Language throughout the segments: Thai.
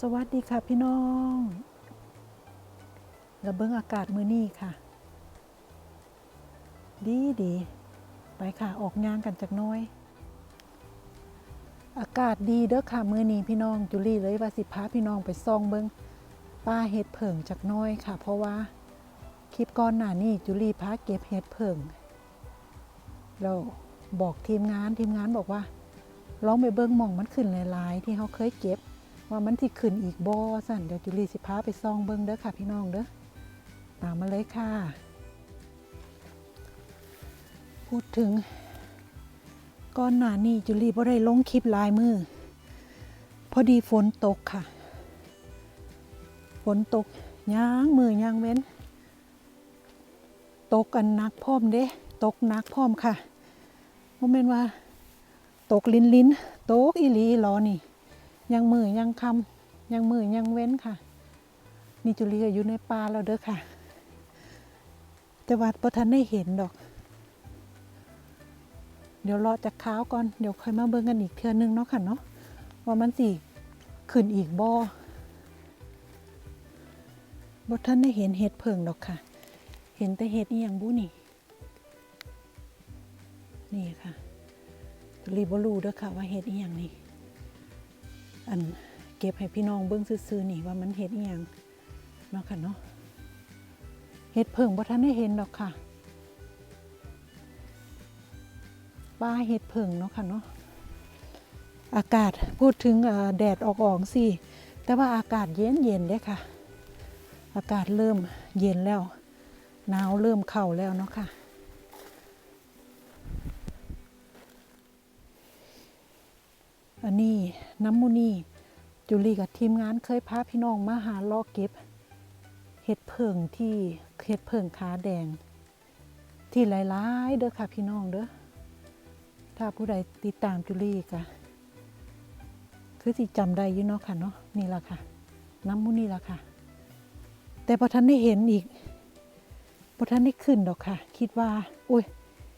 สวัสดีค่ะพี่น้องระเบิงอากาศมือนี้ค่ะ ดีดีไปค่ะออกงานกันจากน้อย อากาศดีเด้อค่ะมือนี้พี่น้องจุลี่เลยว่าสิพาพี่น้องไปซ่องเบิงป้าเห็ดเผิงจากน้อยค่ะ เพราะว่าคลิปก่อนหน้านี้จุลี่พาเก็บเห็ดเผิงแล้วบอกทีมงานทีมงานบอกว่าลองไปเบิ้งหม่องมันขึ้นหลายๆที่เขาเคยเก็บ ว่ามันที่ขึ้นอีกบ่สั่นเดี๋ยวจุลีสิพาไปซองเบิ้งเด้อค่ะพี่น้องเด้อตามมาเลยค่ะ พูดถึงก่อนหน้านี้จุลีบ่ได้ลงคลิปลายมือ พอดีฝนตกค่ะ ฝนตกย่างมือย่างเว้น ตกกันหนักพร้อมเด้ตกหนักพร้อมค่ะโมเมนว่า ตกลิ้นลิ้นตกอีลีอีหลอนี่ ยังมือยังคำยังมือยังเว้นค่ะนี่จุลีก็อยู่ในป่าแล้วเด้อค่ะ แต่ว่าประทันได้เห็นดอก เดี๋ยวรอจากข้าวก่อนเดี๋ยวค่อยมาเบิ่งกันอีกเทื่อนึงเนาะค่ะเนาะว่ามันสิขึ้นอีกบ่บ่ท่านได้เห็นเห็ดเพิงดอกค่ะ เห็นแต่เห็ดอีหยังบุนี่ นี่ค่ะจุลีบรู้เด้อค่ะว่าเห็ดอีหยังนี่ อันเก็บให้พี่น้องเบิ้องซื่อๆนี่ว่ามันเห็ดอีหยังเนาะค่ะเนาะเห็ดเผิงบ่ทันได้เห็นดอกค่ะปลาเห็ดเผิงเนาะค่ะเนาะอากาศพูดถึงเอ่อแดดออกๆสิแต่ว่าอากาศเย็นเย็นเด้ค่ะ อากาศเริ่มเย็นแล้วหนาวเริ่มเข้าแล้วเนาะค่ะ อันนี้น้ำมูนี่จุลีกับทีมงานเคยพาพี่น้องมาหาลอกเก็บเห็ดเผิงที่เห็ดเผิงขาแดง ที่หลายๆเด้อค่ะพี่น้องเด้อถ้าผู้ใดติดตามจุลีกะคือสิจำได้อยู่เนาะค่ะเนาะนี่ละค่ะ น้ำมูนี่ละค่ะ แต่พอท่านได้เห็นอีกพอท่านได้ขึ้นดอกค่ะ คิดว่า โอ้ย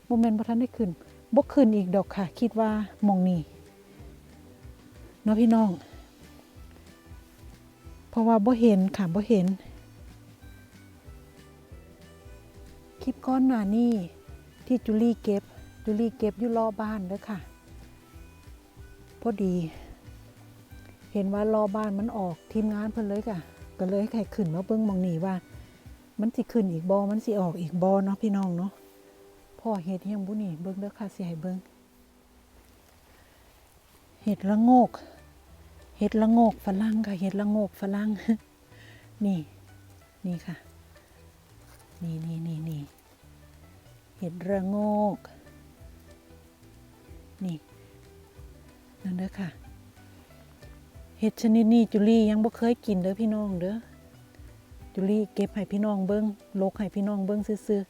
โมเมนต์พอท่านได้ขึ้นบกขึ้นอีกดอกค่ะ คิดว่ามองนี่ เนาะพี่น้อง เพราะว่าบ่เห็นค่ะบ่เห็น คลิปก้อนหน้านี่ที่จุลี่เก็บ จุลี่เก็บอยู่รอบ้านเด้อค่ะ พอดี เห็นว่ารอบ้านมันออกทีมงานเพิ่นเลยค่ะ ก็เลยให้ขึ้นมาเบิ่งมองนี่ว่า มันสิขึ้นอีกบอมันสิออกอีกบอเนาะพี่น้องเนาะพ่อเห็ดยังบุนี่เบิ่งเด้อค่ะสิให้เบิ่งเห็ดละโงก เห็ดละโงกฝรั่งค่ะ เห็ดละโงกฝรั่งนี่ นี่ค่ะ นี่นี่นี่นี่เห็ดระโงก นี่นั่นเด้อค่ะ เห็ดชนิดนี้จุลี่ยังบ่เคยกินเด้อพี่น้องเด้อจุลี่เก็บให้พี่น้องเบิ้งลกให้พี่น้องเบิ้งซื่อ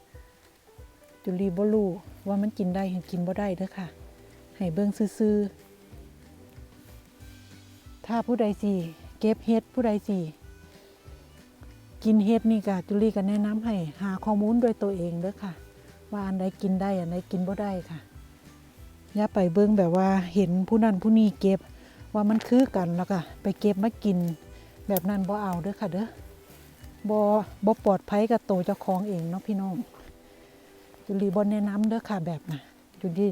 ๆจุลี่บ่รู้ว่ามันกินได้หรือกินบ่ได้เด้อค่ะ ให้เบิ้งซื่อๆ ถ้าผู้ใดสิเก็บเห็ดผู้ใดสิกินเห็ดนี่ก็จุลีก็แนะนำให้หาข้อมูลด้วยตัวเองเด้อค่ะ ว่าอันใดกินได้อันใดกินบ่ได้ค่ะอย่าไปเบิ่งแบบว่าเห็นผู้นั้นผู้นี้เก็บว่ามันคือกันแล้วก็ไปเก็บมากินแบบนั้นบ่เอาเด้อค่ะเด้อบ่บ่ปลอดภัยกับตัวเจ้าของเองเนาะพี่น้องจุลีบ่แนะนำเด้อค่ะแบบน่ะจุลี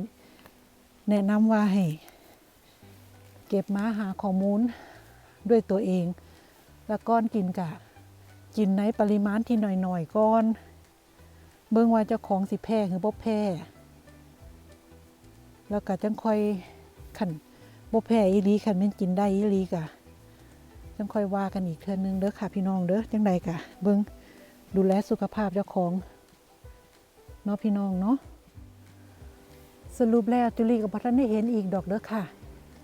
แนะนำว่าให้ เก็บมาหาข้อมูลด้วยตัวเอง แล้วก้อนกินกะ กินในปริมาณที่หน่อยๆก้อน เบิ่งว่าเจ้าของสิแพ้หรือบ่แพ้แล้วก็จังค่อยขันบ่แพ้อีลีขันมันกินได้อีลีกะจังค่อยว่ากันอีกเทื่อนึงเด้อค่ะพี่น้องเด้อจังใดกะ เบิ่งดูแลสุขภาพเจ้าของเนาะพี่น้องเนาะสรุปแล้วจุลีกับพัฒนได้เห็นอีกดอกเด้อค่ะ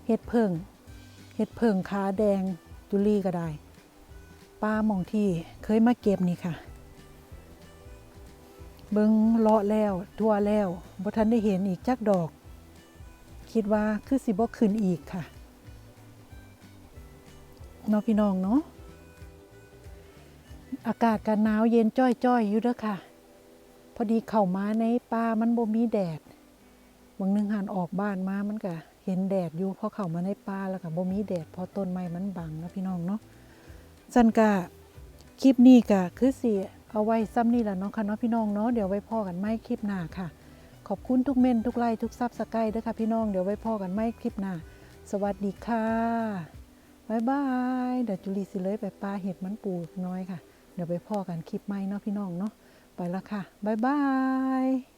เห็ดเพิงเห็ดเพิงขาแดงจุลี่ก็ได้ป้าหมองที่เคยมาเก็บนี่ค่ะ เบิงเลาะแล้วทั่วแล้วบ่ทันได้เห็นอีกจักดอก คิดว่าคือสิบ่ขึ้นอีกค่ะเนาะพี่น้องเนาะอากาศกันหนาวเย็นจ้อยๆอยู่เด้อค่ะ พอดีเข้ามาในป่ามันบ่มีแดดบางนึงหันออกบ้านมามันก็ เห็นแดดอยู่พอเข้ามาในป่าแล้วก็บ่มีแดดพอต้นไม้มันบังนะพี่น้องเนาะสันกะคลิปนี้ก็คือสิเอาไว้ซ้ำนี่แหละเนาะค่ะเนาะพี่น้องเนาะเดี๋ยวไว้พ่อกันไม่คลิปหน้าค่ะ ขอบคุณทุกเม่นทุกไลค์ทุกซับสไครต์ด้วยค่ะพี่น้องเดี๋ยวไว้พ่อกันไม่คลิปหน้า สวัสดีค่ะบายบายเดี๋ยวจุลีสิเลยไปปลาเห็ดมันปูน้อยค่ะ เดี๋ยวไปพ่อกันคลิปใหม่เนาะพี่น้องเนาะไปละค่ะบายบาย